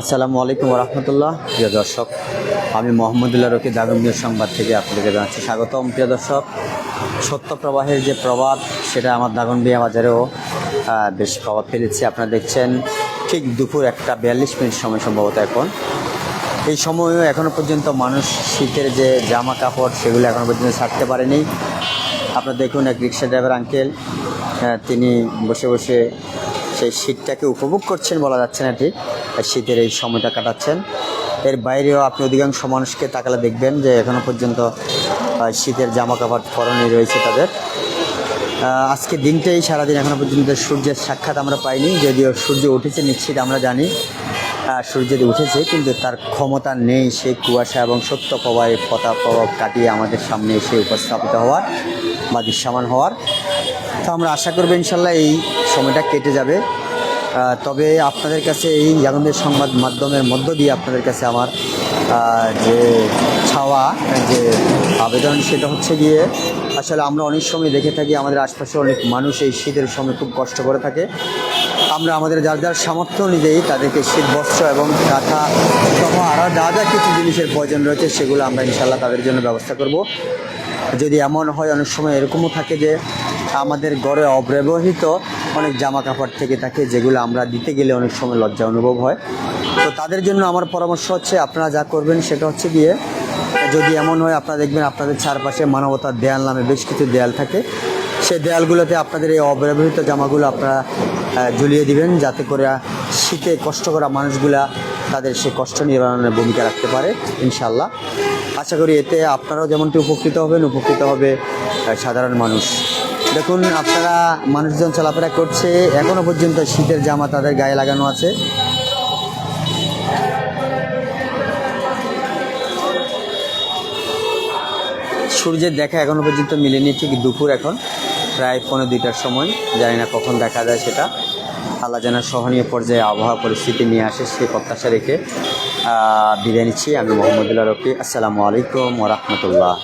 আসসালামু আলাইকুম রহমতুল্লাহ প্রিয় দর্শক, আমি মোহাম্মদুল্লাহ রকি দাগম্বীর সংবাদ থেকে আপনাদেরকে জানাচ্ছি স্বাগতম। প্রিয় দর্শক সত্য প্রবাহের যে প্রবাদ, সেটা আমার দাগনবিয়া বাজারেও বেশ প্রভাব ফেলেছে। আপনারা দেখছেন, ঠিক দুপুর একটা বিয়াল্লিশ মিনিট সময় সম্ভবত এখন। এই সময়ও এখনও পর্যন্ত মানুষ শীতের যে জামা কাপড়, সেগুলো এখনও পর্যন্ত ছাড়তে পারেনি। আপনারা দেখুন এক রিক্সা ড্রাইভার আঙ্কেল তিনি বসে বসে সেই শীতটাকে উপভোগ করছেন বলা যাচ্ছে না ঠিক। শীতের এই সময়টা কাটাচ্ছেন। এর বাইরেও আপনি অধিকাংশ মানুষকে তাকালে দেখবেন যে এখনও পর্যন্ত শীতের জামা কাপড় পরনে রয়েছে তাদের। আজকে দিনটাই সারাদিন এখনও পর্যন্ত সূর্যের সাক্ষাৎ আমরা পাইনি, যদিও সূর্য উঠেছে নিশ্চিত আমরা জানি। সূর্য উঠেছে, কিন্তু তার ক্ষমতা নেই সেই কুয়াশা এবং সত্য প্রবাহের পতা প্রভাব কাটিয়ে আমাদের সামনে এসে উপস্থাপিত হওয়ার বা দৃশ্যমান হওয়ার। তো আমরা আশা করব ইনশাল্লাহ এই সময়টা কেটে যাবে। তবে আপনাদের কাছে এই জাগন্দের সংবাদ মাধ্যমের মধ্য দিয়ে আপনাদের কাছে আমার যে ছাওয়া, যে আবেদন, সেটা হচ্ছে গিয়ে, আসলে আমরা অনেক সময় দেখে থাকি আমাদের আশপাশে অনেক মানুষ এই শীতের সময় খুব কষ্ট করে থাকে। আমরা আমাদের যার যার সামর্থ্য অনুযায়ী তাদেরকে শীত, বস্ত্র এবং কাঁথা সহ আরও যা যা কিছু জিনিসের প্রয়োজন রয়েছে, সেগুলো আমরা ইনশাল্লাহ তাদের জন্য ব্যবস্থা করব। যদি এমন হয়, অনেক সময় এরকমও থাকে যে আমাদের গড়ে অব্যবহৃত অনেক জামা কাপড় থেকে থাকে, যেগুলো আমরা দিতে গেলে অনেক সময় লজ্জা অনুভব হয়। তো তাদের জন্য আমার পরামর্শ হচ্ছে, আপনারা যা করবেন সেটা হচ্ছে গিয়ে, যদি এমন হয়, আপনারা দেখবেন আপনাদের চারপাশে মানবতার দেয়াল নামে বেশ কিছু দেয়াল থাকে। সেই দেয়ালগুলোতে আপনাদের এই অব্যবহৃত জামাগুলো আপনারা ঝুলিয়ে দিবেন, যাতে করে শীতে কষ্ট করা মানুষগুলা তাদের সে কষ্ট নিবারণের ভূমিকা রাখতে পারে ইনশাল্লাহ আশা করি এতে আপনারাও যেমনটি উপকৃত হবেন, উপকৃত হবে সাধারণ মানুষ। দেখুন, আপনারা মানুষজন চলাফেরা করছে। এখনও পর্যন্ত শীতের জামা তাদের গায়ে লাগানো আছে। সূর্যের দেখা এখনও পর্যন্ত মিলেনি, ঠিক দুপুর এখন, প্রায় পনেরো দুইটার সময়। জানি না কখন দেখা যায় সেটা। আল্লাহ যেন সহনীয় পর্যায়ে আবহাওয়া পরিস্থিতি নিয়ে আসে সে প্রত্যাশা রেখে। বিদায় নিচ্ছি, আমি মোহাম্মদুল্লাহ রফি। আসসালামু আলাইকুম ওরহমতুল্লাহ